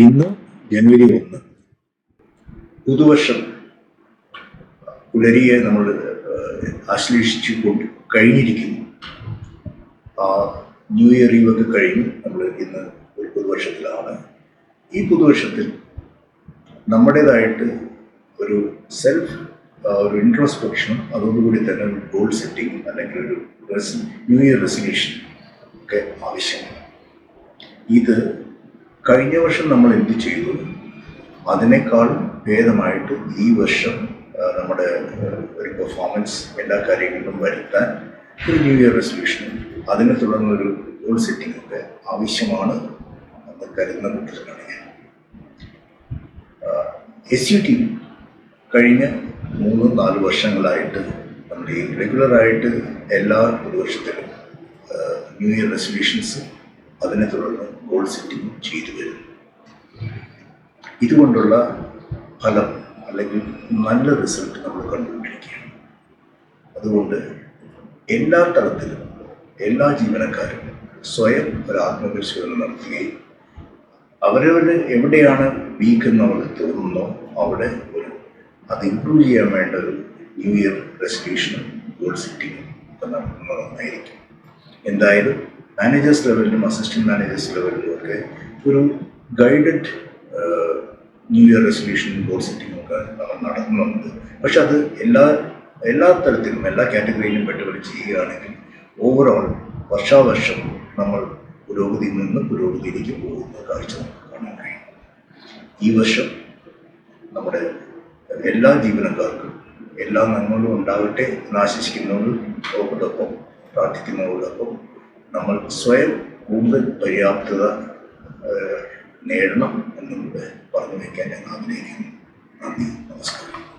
ഇന്ന് ജനുവരി ഒന്ന്. പുതുവർഷം പുലരിയെ നമ്മൾ ആശ്ലേഷിച്ചു കൊണ്ട് കഴിഞ്ഞിരിക്കുന്നു. ആ ന്യൂ ഇയർ ഇവക്ക് കഴിഞ്ഞ് നമ്മൾ ഇന്ന് ഒരു പുതുവർഷത്തിലാണ്. ഈ പുതുവർഷത്തിൽ നമ്മുടേതായിട്ട് ഒരു സെൽഫ് ഒരു ഇൻട്രോസ്പെക്ഷനും അതോടുകൂടി തന്നെ ഒരു ഗോൾ സെറ്റിംഗ് അല്ലെങ്കിൽ ഒരു ന്യൂ ഇയർ റെസൊല്യൂഷൻ ഒക്കെ ആവശ്യമാണ്. ഇത് കഴിഞ്ഞ വർഷം നമ്മൾ എന്ത് ചെയ്തു? അതിനേക്കാൾ ഭേദമായിട്ട് ഈ വർഷം നമ്മുടെ ഒരു പെർഫോമൻസ് എല്ലാ കാര്യങ്ങളിലും വരുത്താൻ ഒരു ന്യൂ ഇയർ റെസൊല്യൂഷൻ അതിനെ തുടർന്നൊരു ഗോൾ സെറ്റിംഗ് ഒക്കെ ആവശ്യമാണ് എന്ന് കരുതുന്ന കൂട്ടത്തിലാണ് ഞാൻ. എസ് യു ടി കഴിഞ്ഞ മൂന്ന് നാല് വർഷങ്ങളായിട്ട് നമ്മൾ ഈ റെഗുലറായിട്ട് എല്ലാ പുതുവർഷത്തിലും ന്യൂ ഇയർ റെസൊല്യൂഷൻസ് അതിനെ തുടർന്ന് ഗോൾ സെറ്റിംഗ് ചെയ്തു വരുന്നു ഇതുകൊണ്ടുള്ള ഫലം അല്ലെങ്കിൽ നല്ല റിസൾട്ട് നമ്മൾ കണ്ടുകൊണ്ടിരിക്കുകയാണ്. അതുകൊണ്ട് എല്ലാ തലത്തിലും എല്ലാ ജീവനക്കാരും സ്വയം ഒരു ആത്മപരിശോധന നടത്തുകയും അവരവരുടെ എവിടെയാണ് വീക്ക് എന്ന് അവർക്ക് തോന്നുന്നോ അവിടെ ഒരു അത് ഇമ്പ്രൂവ് ചെയ്യാൻ വേണ്ട ഒരു ന്യൂ ഇയർ റെസൊല്യൂഷനും ഗോൾ സെറ്റിങ്ങും ഒക്കെ നടത്തുന്നത് നന്നായിരിക്കും. എന്തായാലും മാനേജേഴ്സ് ലെവലിലും അസിസ്റ്റന്റ് മാനേജേഴ്സ് ലെവലിലും ഒക്കെ ഒരു guided new year resolution goal setting ഒക്കെ അവർ നടത്തുന്നുണ്ട്. പക്ഷെ അത് എല്ലാ എല്ലാ തരത്തിലും എല്ലാ കാറ്റഗറിയിലും പെട്ടവർ ചെയ്യുകയാണെങ്കിൽ ഓവറോൾ വർഷാവർഷം നമ്മൾ പുരോഗതിയിൽ നിന്ന് പുരോഗതിയിലേക്ക് പോകുന്ന കാഴ്ച നമുക്ക് കാണാൻ കഴിയും. ഈ വർഷം നമ്മുടെ എല്ലാ ജീവനക്കാർക്കും എല്ലാ നന്മകളും ഉണ്ടാവട്ടെ എന്ന് ആശിസിക്കുന്നവരോടൊപ്പം പ്രാർത്ഥിക്കുന്നവരോടൊപ്പം നമ്മൾ സ്വയം കൂടുതൽ പര്യാപ്തത നേടണം എന്നുകൂടെ പറഞ്ഞു വയ്ക്കാൻ ഞാൻ ആഗ്രഹിക്കുന്നു. നന്ദി. നമസ്കാരം.